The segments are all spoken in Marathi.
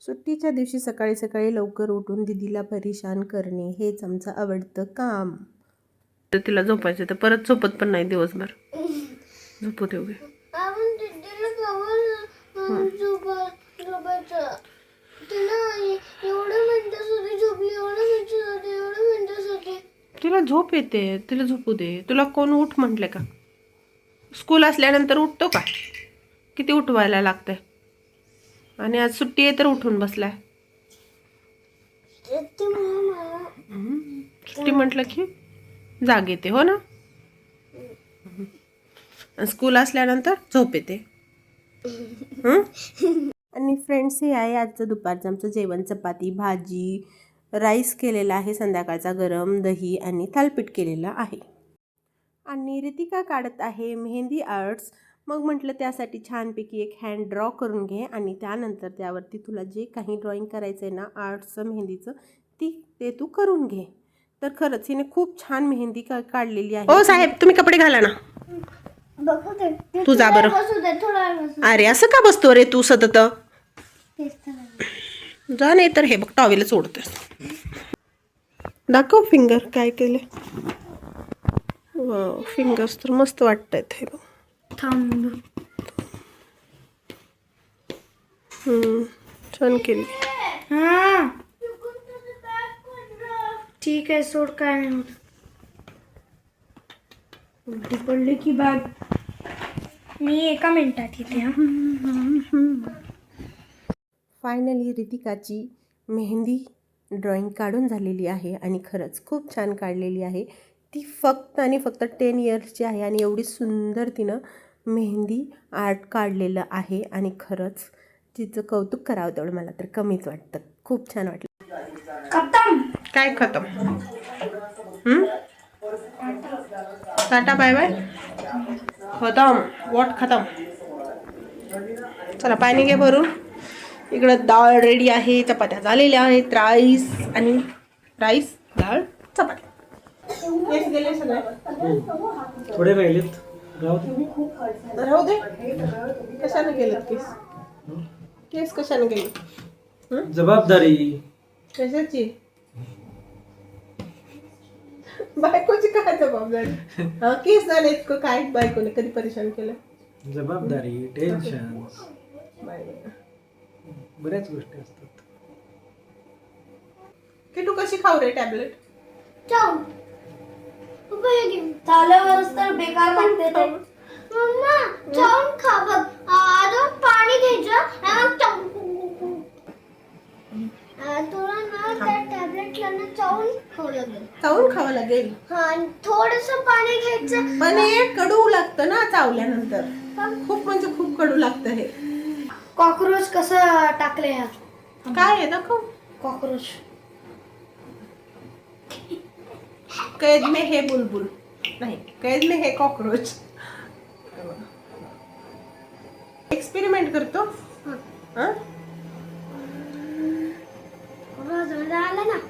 सुट्टीच्या दिवशी सकाळी सकाळी लवकर उठून दिदीला परेशान करणे हेच आमचं आवडतं काम. तर तिला झोपायचं तर परत झोपत पण नाही दिवसभर. झोपू देऊ घे. तिला झोप येते तिला झोपू दे. तुला कोण उठ म्हटले का? स्कूल असल्यानंतर उठतो का? किती उठवायला लागतंय? आणि आज सुट्टी आहे तर उठून बसलाय. सुट्टी म्हटलं की जाग येते हो ना? आणि स्कूल असल्यानंतर झोप येते. हं? आणि फ्रेंड्स हे आहे आजचं दुपारचं आमचं जेवण. चपाती भाजी राईस केलेला आहे संध्याकाळचा गरम दही आणि थालपीठ केलेलं आहे. आणि रितिका काढत आहे मेहंदी आर्ट्स. मग म्हटलं त्यासाठी छानपैकी एक हँड ड्रॉ करून घे आणि त्यानंतर त्यावरती तुला जे काही ड्रॉइंग करायचं आहे ना आर्ट्सचं मेहंदीचं ती ते तू करून घे. तर खरंच हिने खूप छान मेहंदी का काढलेली आहे. हो साहेब तुम्ही कपडे घाला ना. बघू दे तू जा बरं. बसू दे थोडा वेळ बसू अरे असं का बसतो रे तू सतत. जा नाही तर हे बघ टॉवेलच ओढतेस दाखव फिंगर काय केले फिंगर्स तर मस्त वाटत हे बघ. थांब. हम्म, छान केली. हा. ठीक आहे सोड काय नाही होत. उलटी पडली की बॅग. मी एका मिनिटात येते हा. फायनली रितिकाची मेहंदी ड्रॉइंग काढून झालेली आहे आणि खरंच खूप छान काढलेली आहे. ती फक्त आणि फक्त टेन इयर्सची आहे आणि एवढी सुंदर तिनं मेहंदी आर्ट काढलेलं आहे आणि खरंच तिचं कौतुक करावं तेवढं मला तर कमीच वाटतं. खूप छान वाटलं. खतम! काय खतम? हम्म? Tata bye bye. खतम. वॉट खतम. चला पाणी घे भरून इकडं डाळ रेडी आहे चपात्या झालेल्या आहेत राईस आणि राईस डाळ चपात्या थोडे राहिलेत. राहू दे. राहू दे. कशाने गेलेत केस? केस कशाने गेले जबाबदारी. कशाची? बायकोची काय जबाबदारी? हा केस झाले इतकं. काय बायकोने कधी परेशान केलं? जबाबदारी टेन्शन बाय बऱ्याच गोष्टी असतात. की तू कशी खाऊ रे टॅबलेट? चालवरच तर बेकार लागते ते. मम्मा जाऊन खा बघ. अजून पाणी घ्यायचं. आणि मग चावून- आ, तुला ना त्या टॅबलेटला ना चावून खाऊ लागेल. चावून खावं लागेल? हा आणि थोडस पाणी घ्यायचं. पण हे कडू लागतं ना चावल्यानंतर. खूप म्हणजे खूप कडू लागतं हे. कॉक्रोच कसं टाकले काय आहे दाखव. कॉक्रोच. कैद में हे बुलबुल। नाही कैद में हे कॉक्रोच। एक्सपेरिमेंट करतो। आला ना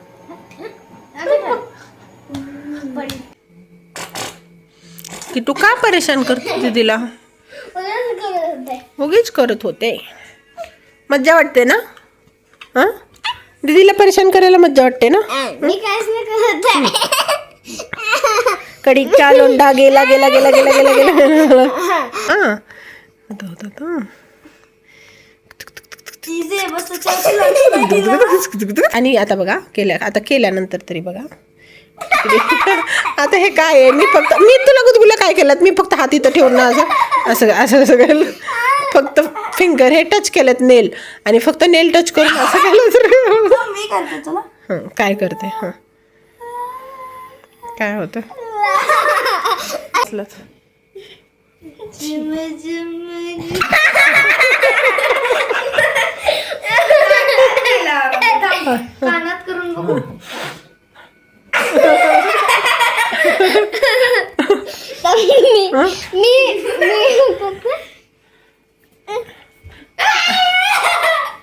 की तू का परेशान करतो दीदीला? उगीच करत होते. मज्जा वाटते ना? हा? दीदीला परेशान करायला मज्जा वाटते ना? मी काहीच नाही करत कडीचा लोंढा गेला गेला गेला गेला गेला गेला. हा. आणि आता बघा केल्या आता केल्यानंतर तरी बघा. आता हे काय आहे? मी फक्त मी तुला गुदगुल्या काय केलं मी फक्त हात इथं ठेवून ना असं असं असं असं केलं. फक्त फिंगर हे टच केलेत नेल आणि फक्त नेल टच करून असं केलं तर मी करते तुला काय करते? हं. काय होतं? असलंच. कानात करून बघू मी मी मी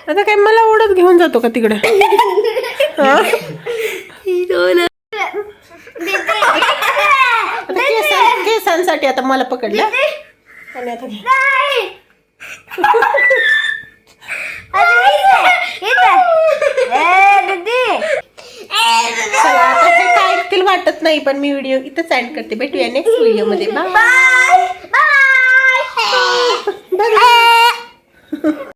आता काय मला ओढत घेऊन जातो का तिकडे? त्यासाठी आता मला पकडलं. काय ऐकतील वाटत नाही पण मी व्हिडिओ इथंच सेंड करते. भेटूया नेक्स्ट व्हिडिओमध्ये. Bye bye